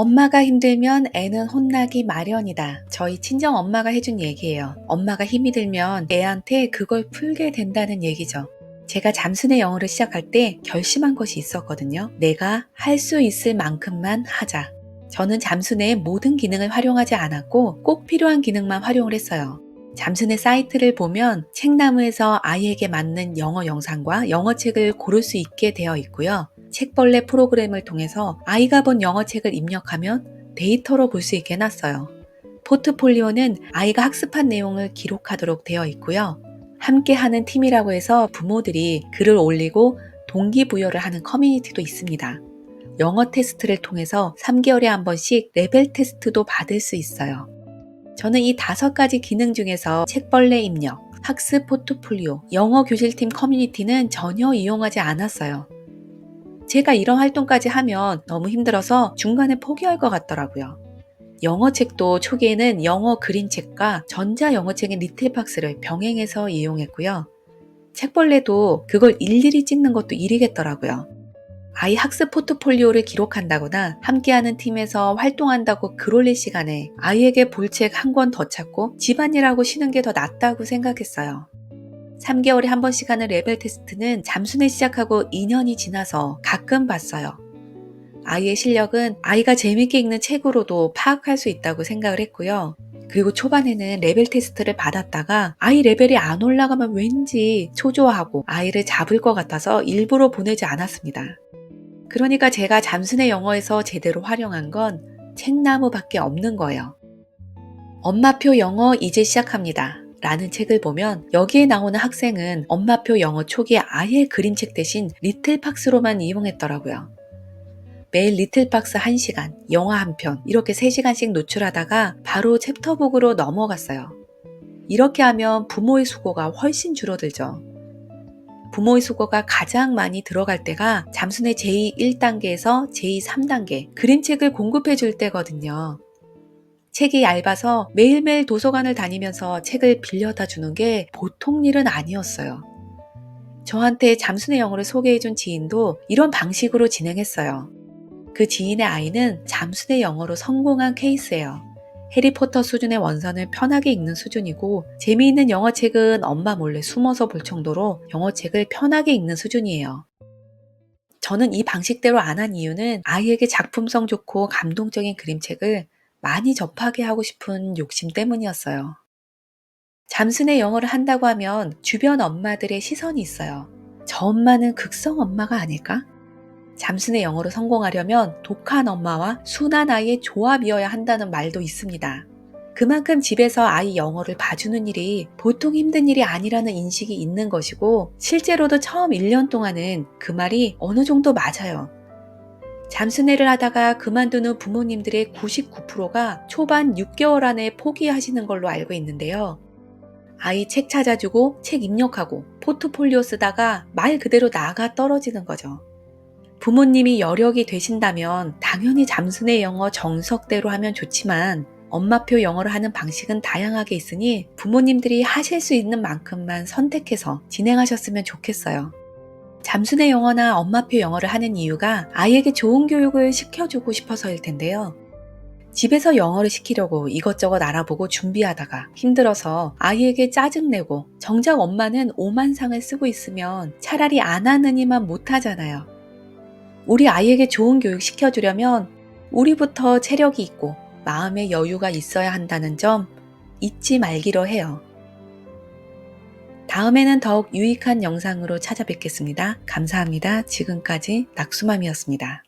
엄마가 힘들면 애는 혼나기 마련이다. 저희 친정 엄마가 해준 얘기예요. 엄마가 힘이 들면 애한테 그걸 풀게 된다는 얘기죠. 제가 잠수내 영어를 시작할 때 결심한 것이 있었거든요. 내가 할 수 있을 만큼만 하자. 저는 잠수내의 모든 기능을 활용하지 않았고 꼭 필요한 기능만 활용을 했어요. 잠수내 사이트를 보면 책나무에서 아이에게 맞는 영어 영상과 영어 책을 고를 수 있게 되어 있고요. 책벌레 프로그램을 통해서 아이가 본 영어 책을 입력하면 데이터로 볼 수 있게 해놨어요. 포트폴리오는 아이가 학습한 내용을 기록하도록 되어 있고요. 함께 하는 팀이라고 해서 부모들이 글을 올리고 동기부여를 하는 커뮤니티도 있습니다. 영어 테스트를 통해서 3개월에 한 번씩 레벨 테스트도 받을 수 있어요. 저는 이 다섯 가지 기능 중에서 책벌레 입력, 학습 포트폴리오, 영어 교실팀 커뮤니티는 전혀 이용하지 않았어요. 제가 이런 활동까지 하면 너무 힘들어서 중간에 포기할 것 같더라고요. 영어 책도 초기에는 영어 그림책과 전자 영어책인 리틀박스를 병행해서 이용했고요. 책벌레도 그걸 일일이 찍는 것도 일이겠더라고요. 아이 학습 포트폴리오를 기록한다거나 함께하는 팀에서 활동한다고 글 올릴 시간에 아이에게 볼 책 한 권 더 찾고 집안일하고 쉬는 게 더 낫다고 생각했어요. 3개월에 한 번씩 하는 레벨 테스트는 잠수내 시작하고 2년이 지나서 가끔 봤어요. 아이의 실력은 아이가 재밌게 읽는 책으로도 파악할 수 있다고 생각을 했고요. 그리고 초반에는 레벨 테스트를 받았다가 아이 레벨이 안 올라가면 왠지 초조하고 아이를 잡을 것 같아서 일부러 보내지 않았습니다. 그러니까 제가 잠수내 영어에서 제대로 활용한 건 책나무밖에 없는 거예요. 엄마표 영어 이제 시작합니다. 라는 책을 보면 여기에 나오는 학생은 엄마표 영어 초기에 아예 그림책 대신 리틀박스로만 이용했더라고요. 매일 리틀박스 1시간, 영화 한 편, 이렇게 3시간씩 노출하다가 바로 챕터북으로 넘어갔어요. 이렇게 하면 부모의 수고가 훨씬 줄어들죠. 부모의 수고가 가장 많이 들어갈 때가 잠수내 제2 1단계에서 제2 3단계 그림책을 공급해 줄 때거든요. 책이 얇아서 매일매일 도서관을 다니면서 책을 빌려다 주는 게 보통 일은 아니었어요. 저한테 잠수내 영어를 소개해준 지인도 이런 방식으로 진행했어요. 그 지인의 아이는 잠수내 영어로 성공한 케이스예요. 해리포터 수준의 원선을 편하게 읽는 수준이고 재미있는 영어책은 엄마 몰래 숨어서 볼 정도로 영어책을 편하게 읽는 수준이에요. 저는 이 방식대로 안 한 이유는 아이에게 작품성 좋고 감동적인 그림책을 많이 접하게 하고 싶은 욕심 때문이었어요. 잠수내 영어를 한다고 하면 주변 엄마들의 시선이 있어요. 저 엄마는 극성 엄마가 아닐까? 잠수내 영어로 성공하려면 독한 엄마와 순한 아이의 조합이어야 한다는 말도 있습니다. 그만큼 집에서 아이 영어를 봐주는 일이 보통 힘든 일이 아니라는 인식이 있는 것이고, 실제로도 처음 1년 동안은 그 말이 어느 정도 맞아요. 잠수내를 하다가 그만두는 부모님들의 99%가 초반 6개월 안에 포기하시는 걸로 알고 있는데요. 아이 책 찾아주고 책 입력하고 포트폴리오 쓰다가 말 그대로 나가 떨어지는 거죠. 부모님이 여력이 되신다면 당연히 잠수내 영어 정석대로 하면 좋지만 엄마표 영어를 하는 방식은 다양하게 있으니 부모님들이 하실 수 있는 만큼만 선택해서 진행하셨으면 좋겠어요. 잠수내 영어나 엄마표 영어를 하는 이유가 아이에게 좋은 교육을 시켜주고 싶어서일 텐데요. 집에서 영어를 시키려고 이것저것 알아보고 준비하다가 힘들어서 아이에게 짜증내고 정작 엄마는 오만상을 쓰고 있으면 차라리 안 하느니만 못하잖아요. 우리 아이에게 좋은 교육 시켜주려면 우리부터 체력이 있고 마음의 여유가 있어야 한다는 점 잊지 말기로 해요. 다음에는 더욱 유익한 영상으로 찾아뵙겠습니다. 감사합니다. 지금까지 낙수맘이었습니다.